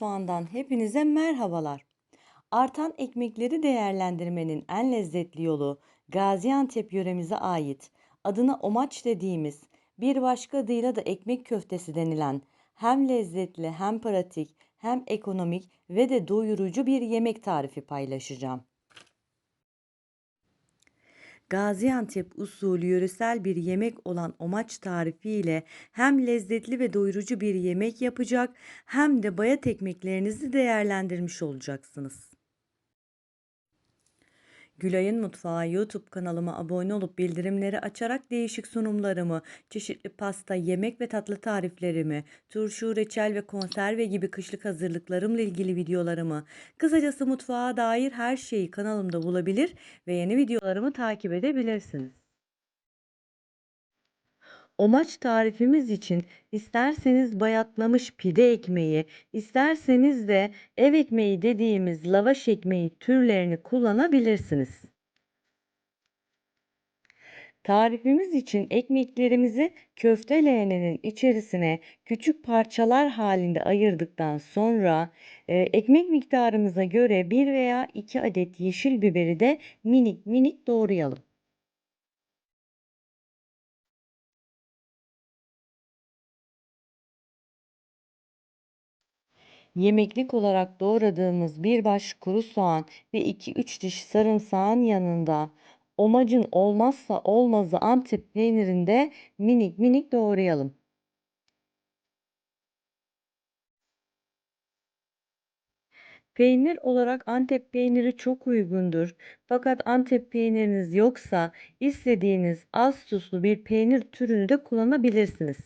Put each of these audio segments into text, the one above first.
Mutfağı'ndan hepinize merhabalar. Artan ekmekleri değerlendirmenin en lezzetli yolu Gaziantep yöremize ait adına omaç dediğimiz bir başka adıyla da ekmek köftesi denilen hem lezzetli hem pratik hem ekonomik ve de doyurucu bir yemek tarifi paylaşacağım. Gaziantep usulü yöresel bir yemek olan omaç tarifiyle hem lezzetli ve doyurucu bir yemek yapacak hem de bayat ekmeklerinizi değerlendirmiş olacaksınız. Gülay'ın Mutfağı YouTube kanalıma abone olup bildirimleri açarak değişik sunumlarımı, çeşitli pasta, yemek ve tatlı tariflerimi, turşu, reçel ve konserve gibi kışlık hazırlıklarımla ilgili videolarımı, kısacası mutfağa dair her şeyi kanalımda bulabilir ve yeni videolarımı takip edebilirsiniz. Omaç tarifimiz için isterseniz bayatlamış pide ekmeği, isterseniz de ev ekmeği dediğimiz lavaş ekmeği türlerini kullanabilirsiniz. Tarifimiz için ekmeklerimizi köfte leğeninin içerisine küçük parçalar halinde ayırdıktan sonra e, ekmek miktarımıza göre 1 veya 2 adet yeşil biberi de minik minik doğrayalım. Yemeklik olarak doğradığımız bir baş kuru soğan ve 2-3 diş sarımsağın yanında omacın olmazsa olmazı Antep peynirinde minik minik doğrayalım. Peynir olarak Antep peyniri çok uygundur. Fakat Antep peyniriniz yoksa istediğiniz az tuzlu bir peynir türünü de kullanabilirsiniz.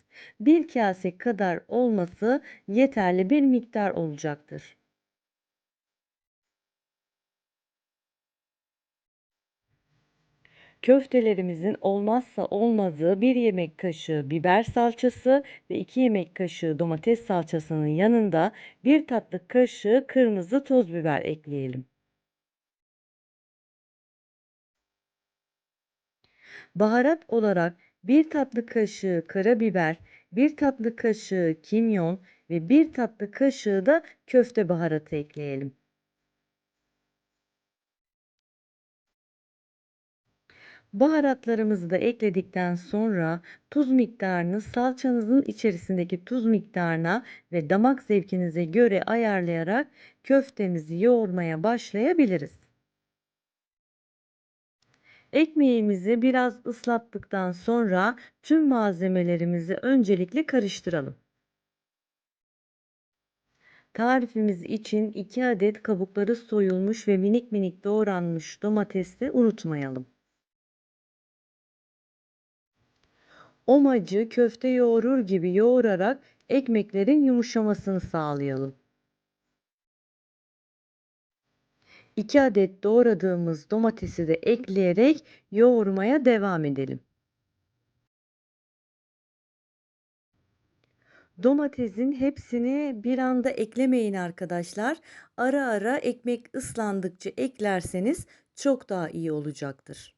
Bir kase kadar olması yeterli bir miktar olacaktır. Köftelerimizin olmazsa olmazı 1 yemek kaşığı biber salçası ve 2 yemek kaşığı domates salçasının yanında 1 tatlı kaşığı kırmızı toz biber ekleyelim. Baharat olarak 1 tatlı kaşığı karabiber, 1 tatlı kaşığı kimyon ve 1 tatlı kaşığı da köfte baharatı ekleyelim. Baharatlarımızı da ekledikten sonra tuz miktarını salçanızın içerisindeki tuz miktarına ve damak zevkinize göre ayarlayarak köftemizi yoğurmaya başlayabiliriz. Ekmeğimizi biraz ıslattıktan sonra tüm malzemelerimizi öncelikle karıştıralım. Tarifimiz için 2 adet kabukları soyulmuş ve minik minik doğranmış domatesi unutmayalım. Omacı köfte yoğurur gibi yoğurarak ekmeklerin yumuşamasını sağlayalım. 2 adet doğradığımız domatesi de ekleyerek yoğurmaya devam edelim. Domatesin hepsini bir anda eklemeyin arkadaşlar. Ara ara ekmek ıslandıkça eklerseniz çok daha iyi olacaktır.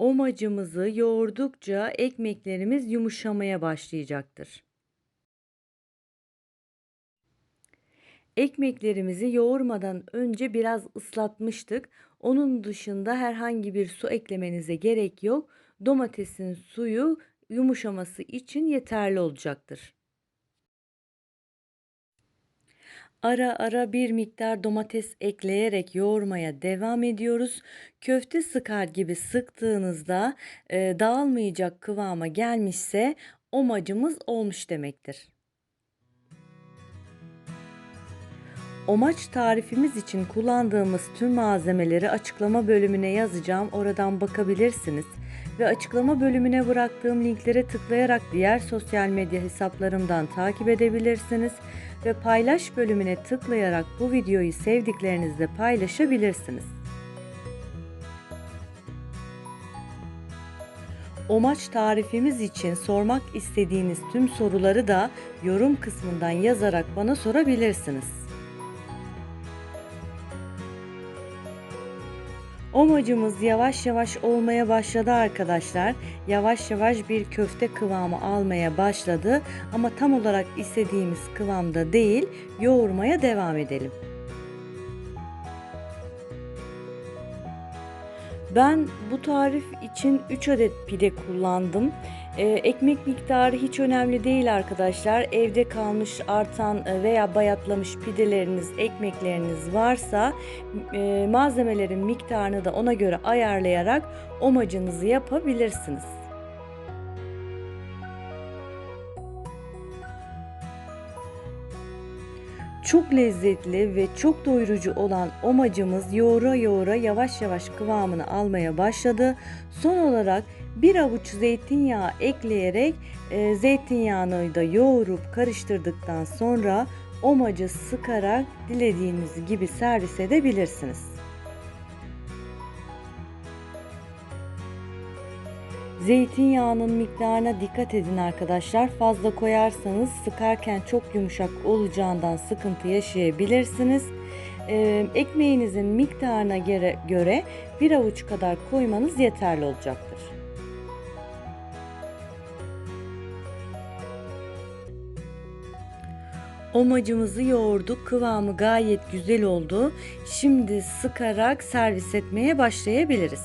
Omacımızı yoğurdukça ekmeklerimiz yumuşamaya başlayacaktır. Ekmeklerimizi yoğurmadan önce biraz ıslatmıştık. Onun dışında herhangi bir su eklemenize gerek yok. Domatesin suyu yumuşaması için yeterli olacaktır. Ara ara bir miktar domates ekleyerek yoğurmaya devam ediyoruz. Köfte sıkar gibi sıktığınızda e, dağılmayacak kıvama gelmişse omacımız olmuş demektir. Omaç tarifimiz için kullandığımız tüm malzemeleri açıklama bölümüne yazacağım. Oradan bakabilirsiniz. Ve açıklama bölümüne bıraktığım linklere tıklayarak diğer sosyal medya hesaplarımdan takip edebilirsiniz. Ve paylaş bölümüne tıklayarak bu videoyu sevdiklerinizle paylaşabilirsiniz. Omaç tarifimiz için sormak istediğiniz tüm soruları da yorum kısmından yazarak bana sorabilirsiniz. Omacımız yavaş yavaş olmaya başladı arkadaşlar. Yavaş yavaş bir köfte kıvamı almaya başladı ama tam olarak istediğimiz kıvamda değil. Yoğurmaya devam edelim. Ben bu tarif için 3 adet pide kullandım. Ee, ekmek miktarı hiç önemli değil arkadaşlar. Evde kalmış artan e, veya bayatlamış pideleriniz, ekmekleriniz varsa e, malzemelerin miktarını da ona göre ayarlayarak omacınızı yapabilirsiniz. Çok lezzetli ve çok doyurucu olan omacımız yoğura yoğura yavaş yavaş kıvamını almaya başladı. Son olarak bir avuç zeytinyağı ekleyerek e, zeytinyağını da yoğurup karıştırdıktan sonra omacı sıkarak dilediğiniz gibi servis edebilirsiniz. Zeytinyağının miktarına dikkat edin arkadaşlar. Fazla koyarsanız sıkarken çok yumuşak olacağından sıkıntı yaşayabilirsiniz. Ee, ekmeğinizin miktarına göre, göre bir avuç kadar koymanız yeterli olacaktır. Omacımızı yoğurduk. Kıvamı gayet güzel oldu. Şimdi sıkarak servis etmeye başlayabiliriz.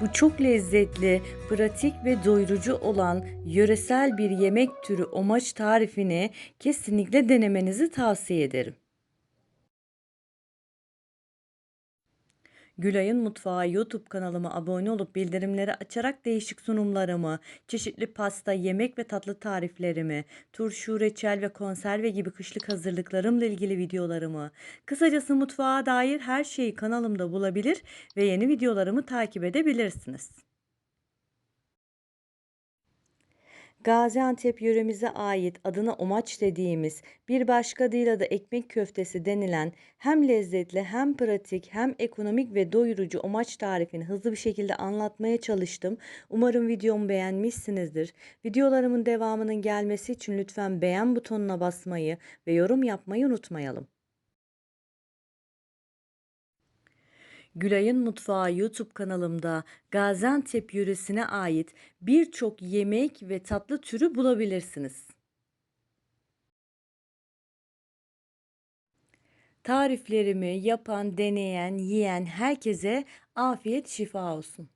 Bu çok lezzetli, pratik ve doyurucu olan yöresel bir yemek türü omaç tarifini kesinlikle denemenizi tavsiye ederim. Gülay'ın Mutfağı YouTube kanalıma abone olup bildirimleri açarak değişik sunumlarımı, çeşitli pasta, yemek ve tatlı tariflerimi, turşu, reçel ve konserve gibi kışlık hazırlıklarımla ilgili videolarımı, kısacası mutfağa dair her şeyi kanalımda bulabilir ve yeni videolarımı takip edebilirsiniz. Gaziantep yöremize ait adına omaç dediğimiz bir başka adıyla da ekmek köftesi denilen hem lezzetli hem pratik hem ekonomik ve doyurucu omaç tarifini hızlı bir şekilde anlatmaya çalıştım. Umarım videomu beğenmişsinizdir. Videolarımın devamının gelmesi için lütfen beğen butonuna basmayı ve yorum yapmayı unutmayalım. Gülay'ın Mutfağı YouTube kanalımda Gaziantep yöresine ait birçok yemek ve tatlı türü bulabilirsiniz. Tariflerimi yapan, deneyen, yiyen herkese afiyet şifa olsun.